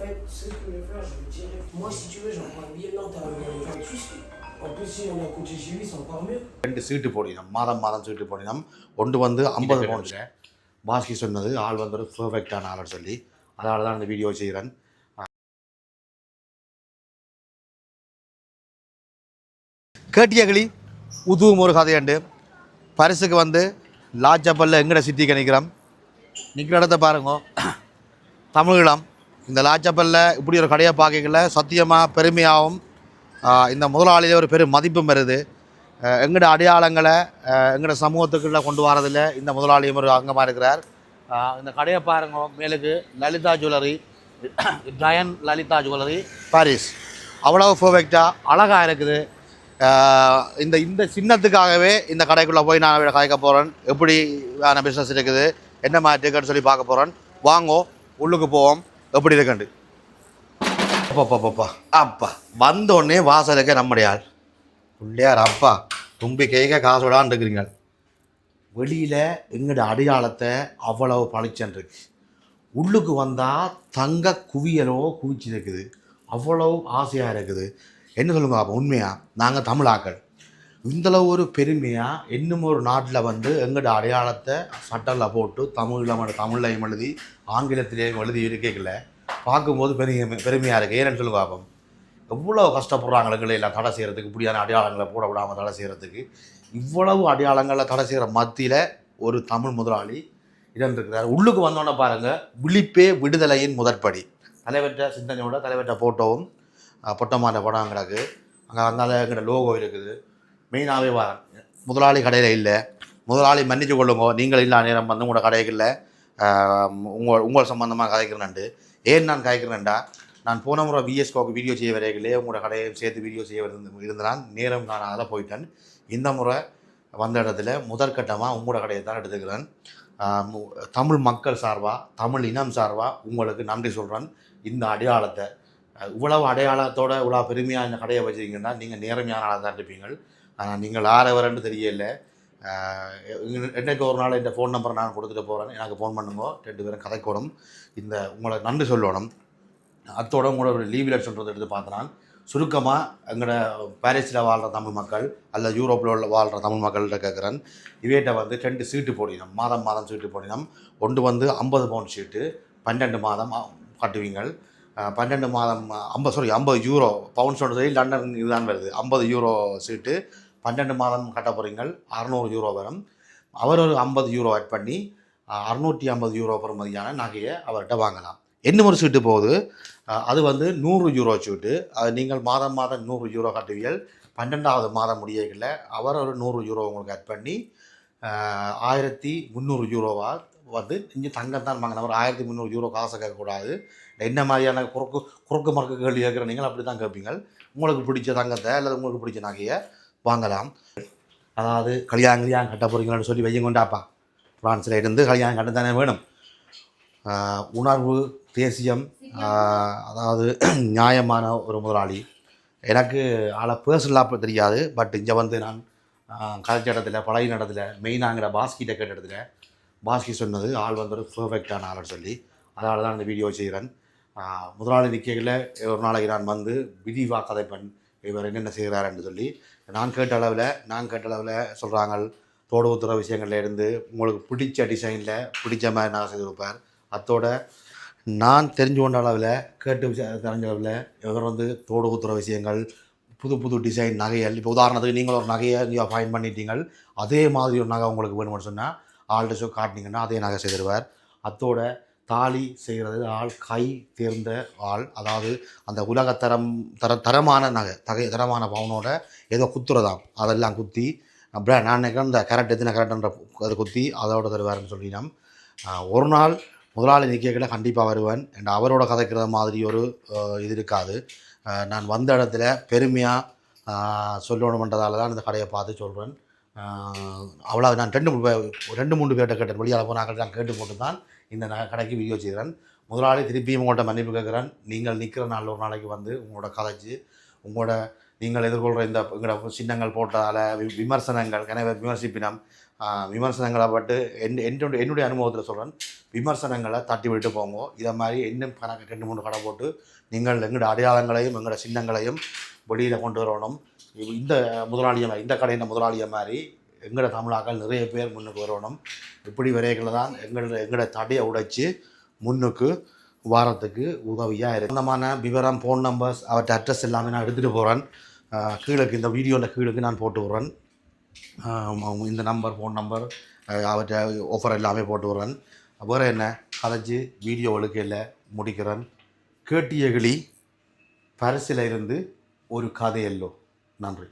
fait, ce que je vais faire, je vais tirer. Moi, si tu veux, j'en prends un billet. Non, t'as de soucis. En plus, si on côté de chez lui, c'est encore mieux. ரெண்டு சீட்டு போடினோம் மாதம் மாதம் சீட்டு போடினோம் ஒன்று வந்து ஐம்பது பவுன்ஸில் பாஸ்கி சொன்னது ஆள் வந்து ஒரு பெர்ஃபெக்டான ஆள்னு சொல்லி. அதனால தான் இந்த வீடியோ செய்கிறேன் கேட்டியகளி உதுவும் ஒரு கதையண்டு பரிசுக்கு வந்து லாச்சப்பல்ல எங்கட சிட்டிக்கு நிற்கிறோம். நிற்கிற இடத்த பாருங்க. தமிழீழம் இந்த லாச்சப்பல்ல இப்படி ஒரு கடையை பார்க்கல சத்தியமாக பெருமையாகவும் இந்த முதலாளியில ஒரு பெரும் மதிப்பும் வருது. எங்களோட அடையாளங்களை எங்களோட சமூகத்துக்குள்ளே கொண்டு வரதில் இந்த முதலாளியும் ஒரு அங்கமாக இருக்கிறார். இந்த கடையை பாருங்க மேலுக்கு லலிதா ஜுவல்லரி ஜயன் லலிதா ஜுவல்லரி. பாரிஸ் அவ்வளோ பர்ஃபெக்டாக அழகாக இருக்குது. இந்த இந்த சின்னத்துக்காகவே இந்த கடைக்குள்ளே போய் நான் கலைக்க போகிறேன் எப்படி பிஸ்னஸ் இருக்குது என்ன மாதிரி இருக்குன்னு சொல்லி பார்க்க போகிறேன் வாங்கோ உள்ளுக்கு போவோம். எப்படி இருக்குண்டு அப்பா அப்பா வந்தோடனே வாசலுக்கு நம்முடையாள் பிள்ளையார் அப்பா தும்பி கேட்க காசோடான் இருக்கிறீங்க. வெளியில் எங்களோட அடையாளத்தை அவ்வளவு பளிச்சன்ருக்கு உள்ளுக்கு வந்தால் தங்க குவியலோ குவிச்சு இருக்குது அவ்வளவு ஆசையாக இருக்குது. என்ன சொல்லுங்க அப்போ உண்மையா? நாங்கள் தமிழாக்கள். இந்தளவு ஒரு பெருமையாக இன்னும் ஒரு நாட்டில் வந்து எங்களோட அடையாளத்தை சட்டலில் போட்டு தமிழில் தமிழ்லையும் எழுதி ஆங்கிலத்திலேயும் எழுதி இருக்கல பார்க்கும்போது பெரிய பெருமையாக இருக்குது ஏன்னு சொல்லுங்க அப்போ எவ்வளோ கஷ்டப்படுறாங்க எங்களை எல்லாம் தடை செய்கிறதுக்கு இப்படியான அடையாளங்களை போட விடாமல் தடை செய்கிறதுக்கு இவ்வளவு அடையாளங்களை தடை செய்கிற மத்தியில் ஒரு தமிழ் முதலாளி இடந்திருக்கிறார் உள்ளுக்கு வந்தோன்னே பாருங்கள் விழிப்பே விடுதலையின் முதற்படி. தலைவற்ற சிந்தனையோட தலைவற்ற ஃபோட்டோவும் பொட்டமான படம் கிடக்கு. அங்கே அதனால் எங்கிட்ட லோகோ இருக்குது. மெயினாகவே வர முதலாளி கடையில் இல்லை. முதலாளி மன்னிச்சு கொள்ளுங்க. நீங்கள் இல்லை நேரம் வந்து உங்களோட கடைக்கு இல்லை. உங்கள் உங்கள் சம்மந்தமாக கதைக்கிறேன்ட்டு ஏன் நான் கதைக்கிறேன்டா நான் போன முறை விஎஸ்கோக்கு வீடியோ செய்ய வரையிலே உங்களோட கடையை சேர்த்து வீடியோ செய்ய இருந்து இருந்தான் நேரம் நான் அதில் போயிட்டேன். இந்த முறை வந்த இடத்துல முதற்கட்டமாக உங்களோட கடையை தான் எடுத்துக்கிறேன். மு- தமிழ் மக்கள் சார்பாக தமிழ் இனம் சார்பாக உங்களுக்கு நன்றி சொல்கிறேன் இந்த அடையாளத்தை இவ்வளவு அடையாளத்தோட இவ்வளோ பெருமையாக இந்த கடையை வச்சிருக்கீங்கன்னா நீங்கள் நேர்மையான ஆளாக தான் இருப்பீங்கள் ஆனால் நீங்கள் ஆறவரன்னு தெரியல. ஆஹ் என்னைக்கு ஒரு நாள் இந்த ஃபோன் நம்பரை நான் கொடுத்துட்டு போகிறேன் எனக்கு ஃபோன் பண்ணுங்க. ரெண்டு பேரும் கதைக்கூடும் இந்த உங்களை நன்றி சொல்லணும். அத்தோட உங்களோட ஒரு லீவ் லெட் சொல்கிறது எடுத்து பார்த்தனால் சுருக்கமாக எங்களோட பாரிஸில் வாழ்கிற தமிழ் மக்கள் அல்ல யூரோப்பில் உள்ள வாழ்கிற தமிழ் மக்கள்கிட்ட கேட்குறேன். இவேட்ட வந்து ரெண்டு சீட்டு போடினோம் மாதம் மாதம் சீட்டு போடினோம் ஒன்று வந்து ஐம்பது பவுண்ட் சீட்டு பன்னெண்டு மாதம் காட்டுவீங்கள். பன்னெண்டு மாதம் ஐம்பது சாரி ஐம்பது யூரோ பவுண்ட்ஸோட சொல்லி லண்டன் இதுதான் வருது. ஐம்பது யூரோ சீட்டு. பன்னெண்டு மாதம் கட்ட போகிறீங்கள் அறநூறு யூரோ வரும். அவர் ஒரு ஐம்பது யூரோ ஆட் பண்ணி அறநூற்றி அறுநூற்றி ஐம்பது யூரோ பெறுமதியான நகையை அவர்கிட்ட வாங்கலாம். என்ன ஒரு சீட்டு போகுது. அது வந்து நூறு யூரோ சீட்டு. அது நீங்கள் மாதம் மாதம் நூறு யூரோ கட்டுவீர்கள். பன்னெண்டாவது மாதம் முடியல அவர் ஒரு நூறு யூரோ உங்களுக்கு ஆட் பண்ணி ஆயிரத்தி முந்நூறு யூரோவாக வந்து இங்கே தங்கம் தான் வாங்கினவர். ஆயிரத்தி முந்நூறு யூரோ காசு கேட்கக்கூடாது. என்ன மாதிரியான குறுக்கு குறுக்கு மறுக்கு கேள்வி கேட்குற நீங்கள் அப்படி தான் கேட்பீங்க உங்களுக்கு பிடிச்ச தங்கத்தை அல்லது உங்களுக்கு பிடிச்ச நகையை வாங்கலாம். அதாவது கல்யாணம் கல்யாணம் கட்ட போகிறீங்கன்னு சொல்லி வையும் கொண்டாப்பா ஃப்ரான்ஸில் இருந்து கல்யாணம் கட்ட தானே வேணும். உணர்வு தேசியம் அதாவது நியாயமான ஒரு முதலாளி. எனக்கு ஆளை பர்சனலாக தெரியாது. பட் இங்கே வந்து நான் ஆஹ் இடத்துல பழைய இடத்துல மெயினாங்கிற பாஸ்கிட்ட கேட்ட இடத்துல பாஸ்கி சொன்னது ஆள் வந்து ஒரு பர்ஃபெக்டான ஆள்னு சொல்லி. அதனால தான் இந்த வீடியோ செய்கிறேன் முதலாளி நிற்கையில் ஒரு நாளைக்கு நான் வந்து விரிவாக கதைப்பன் இவர் என்னென்ன செய்கிறாருன்னு சொல்லி நான் கேட்ட அளவில் நான் கேட்ட அளவில் சொல்கிறாங்க தோடு உத்துற விஷயங்கள்ல இருந்து உங்களுக்கு பிடிச்ச டிசைனில் பிடிச்ச மாதிரி நான் செய்து கொடுப்பார். அத்தோட நான் தெரிஞ்சு கொண்ட அளவில் கேட்டு விஷய தெரிஞ்ச அளவில் இவர் வந்து தோடு குத்துற விஷயங்கள் புது புது டிசைன் நகைகள் இப்போ உதாரணத்துக்கு நீங்கள் ஒரு நகையை நீங்கள் ஃபைன் பண்ணிட்டீங்கள் அதே மாதிரி ஒரு நகை உங்களுக்கு வேணும்னு சொன்னால் ஆள்கிட்ட ஷோ காட்டினீங்கன்னா அதே நகை செய்திருவார். அத்தோட தாலி செய்கிறது ஆள் கை தேர்ந்த ஆள். அதாவது அந்த உலகத்தரம் தர தரமான நகை தகை தரமான பவுனோட ஏதோ குத்துறதாம். அதெல்லாம் குத்தி அப்புறம் நான் நினைக்கிறேன் இந்த கரெக்ட் எத்தனை கரெக்டுன்ற அதை குத்தி அதோட தருவாருன்னு சொல்லினோம் ஒரு நாள் முதலாளி நிற்கல கண்டிப்பாக வருவேன். and அவரோட கதைக்கிற மாதிரி ஒரு இது இருக்காது. நான் வந்த இடத்துல பெருமையாக சொல்லணுமன்றதால தான் இந்த கடையை பார்த்து சொல்கிறேன் அவ்வளோ நான் ரெண்டு மூணு ரெண்டு மூணு பேர்ட்ட கேட்டேன். வெளியால் போனாக்கள் நான் கேட்டு போட்டு தான் இந்த கடைக்கு வீடியோ செய்கிறேன். முதலாளி திருப்பியும் உங்கள்கிட்ட மன்னிப்பு கேட்குறேன். நீங்கள் நிற்கிற நாள் ஒரு நாளைக்கு வந்து உங்களோட கதைச்சு உங்களோட நீங்கள் எதிர்கொள்கிற இந்த எங்களோட சின்னங்கள் போட்டதால் வி- விமர்சனங்கள் எனவே விமர்சிப்பினம் விமர்சனங்களை பட்டு என் என்னுடைய என்னுடைய அனுபவத்தில் சொல்கிறேன் விமர்சனங்களை தட்டி விட்டு போங்க. இதை மாதிரி இன்னும் கணக்கு ரெண்டு மூணு கடை போட்டு நீங்கள் எங்களோட அடையாளங்களையும் எங்களோட சின்னங்களையும் வெளியில் கொண்டு வரணும். இந்த முதலாளியம் இந்த கடையின் முதலாளியை மாதிரி எங்களோட தமிழாக்கள் நிறைய பேர் முன்னுக்கு வரணும். இப்படி வரைகளை தான் எங்களோட எங்களோட தடையை உடைச்சி முன்னுக்கு வாரத்துக்கு உதவியாக இருக்கு. சொந்தமான விவரம் ஃபோன் நம்பர்ஸ் அவர்கிட்ட அட்ரஸ் எல்லாமே நான் எடுத்துகிட்டு போகிறேன் கீழக்கு இந்த வீடியோவில் கீழக்கு நான் போட்டு விட்றேன். இந்த நம்பர் ஃபோன் நம்பர் அவற்ற ஆஃபர் எல்லாமே போட்டு விட்றேன். வேறு என்ன? கதைச்சி வீடியோ ஒழுக்கையில் முடிக்கிறேன். கேட்டிய கிளி பரிசில் இருந்து ஒரு கதையல்லோ. நன்றி.